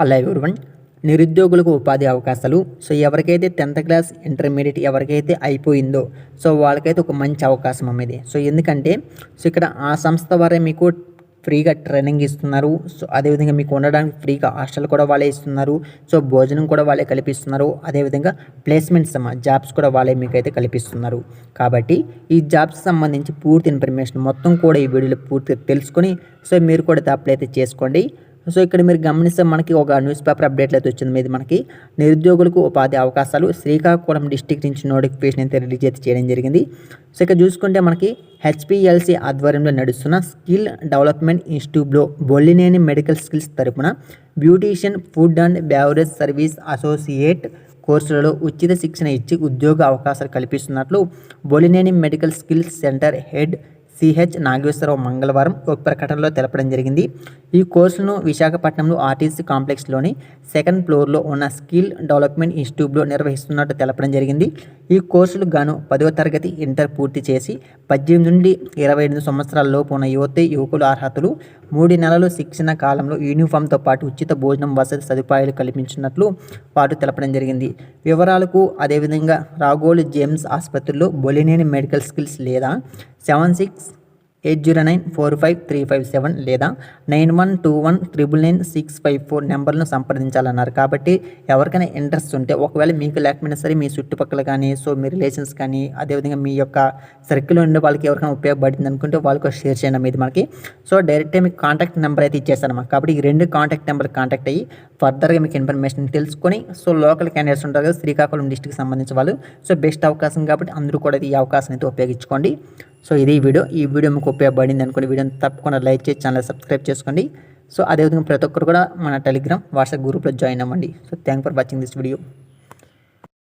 Hello everyone నిరుద్యోగులకు ఉపాధి అవకాశాలు. సో ఎవరికైతే టెన్త్ క్లాస్ ఇంటర్మీడియట్ ఎవరికైతే అయిపోయిందో సో వాళ్ళకైతే ఒక మంచి అవకాశం అమ్మేది. సో ఎందుకంటే సో ఇక్కడ ఆ సంస్థ వారే మీకు ఫ్రీగా ట్రైనింగ్ ఇస్తున్నారు. సో అదేవిధంగా మీకు ఉండడానికి ఫ్రీగా హాస్టల్ కూడా వాళ్ళే ఇస్తున్నారు. సో భోజనం కూడా వాళ్ళే కల్పిస్తున్నారు. అదేవిధంగా ప్లేస్మెంట్స్ జాబ్స్ కూడా వాళ్ళే మీకైతే కల్పిస్తున్నారు. కాబట్టి ఈ జాబ్స్ సంబంధించి పూర్తి ఇన్ఫర్మేషన్ మొత్తం కూడా ఈ వీడియోలో పూర్తిగా తెలుసుకొని సో మీరు కూడా అప్లై అయితే చేసుకోండి. సో ఇక్కడ మీరు గమనిస్తే మనకి ఒక న్యూస్ పేపర్ అప్డేట్ అయితే వచ్చింది. మీద మనకి నిరుద్యోగులకు ఉపాధి అవకాశాలు శ్రీకాకుళం డిస్టిక్ నుంచి నోటిఫికేషన్ అయితే రిలీజ్ అయితే చేయడం జరిగింది. సో ఇక్కడ చూసుకుంటే మనకి హెచ్పిఎల్సి ఆధ్వర్యంలో నడుస్తున్న స్కిల్ డెవలప్మెంట్ ఇన్స్టిట్యూట్లో బొల్లినేని మెడికల్ స్కిల్స్ తరపున beautician food and beverage service associate కోర్సులలో ఉచిత శిక్షణ ఇచ్చి ఉద్యోగ అవకాశాలు కల్పిస్తున్నట్లు Bollineni medical skills centre head CH Nageswararao మంగళవారం ఒక ప్రకటనలో తెలపడం జరిగింది. ఈ కోర్సును విశాఖపట్నంలో ఆర్టీసీ కాంప్లెక్స్లోని సెకండ్ ఫ్లోర్లో ఉన్న స్కిల్ డెవలప్మెంట్ ఇన్స్టిట్యూట్లో నిర్వహిస్తున్నట్టు తెలపడం జరిగింది. ఈ కోర్సులు గాను పదవ తరగతి ఇంటర్ పూర్తి చేసి పద్దెనిమిది నుండి ఇరవై ఎనిమిది సంవత్సరాల లోపు ఉన్న యువతి యువకుల అర్హతలు మూడు నెలలు శిక్షణ కాలంలో యూనిఫామ్తో పాటు ఉచిత భోజనం వసతి సదుపాయాలు కల్పించినట్లు వారు తెలపడం జరిగింది. వివరాలకు అదేవిధంగా రాగోలు జేమ్స్ ఆసుపత్రిలో బొలినేని మెడికల్ స్కిల్స్ లేదా seven six eight zero nine four five three five seven లేదా nine one two one triple nine six five four నెంబర్ను సంప్రదించాలన్నారు. కాబట్టి ఎవరికైనా ఇంట్రెస్ట్ ఉంటే ఒకవేళ మీకు లేకపోయినా సరే మీ చుట్టుపక్కల కానీ సో మీ రిలేషన్స్ కానీ అదేవిధంగా మీ యొక్క సర్కిల్ ఉండే వాళ్ళకి ఎవరికైనా ఉపయోగపడుతుంది అనుకుంటే వాళ్ళకి షేర్ చేయండి ఇది మనకి. సో డైరెక్ట్గా మీకు కాంటాక్ట్ నెంబర్ అయితే ఇచ్చేస్తాను కాబట్టి ఈ రెండు కాంటాక్ట్ నెంబర్ కాంటాక్ట్ అయ్యి ఫర్దర్గా మీకు ఇన్ఫర్మేషన్ తెలుసుకొని సో లోకల్ క్యాండిడేట్స్ ఉంటారు కదా శ్రీకాకుళం డిస్టిక్ సంబంధించిన వాళ్ళు సో బెస్ట్ అవకాశం కాబట్టి అందరూ కూడా ఈ అవకాశం అయితే ఉపయోగించుకోండి. సో ఇది వీడియో. ఈ వీడియో మీకు ఉపయోగపడింది అనుకోండి వీడియోని తప్పకుండా లైక్ చేసి ఛానల్ సబ్స్క్రైబ్ చేసుకోండి. సో అదేవిధంగా ప్రతి ఒక్కరు కూడా మన టెలిగ్రామ్ వాట్సాప్ గ్రూప్లో జాయిన్ అవ్వండి. So thank for watching this video.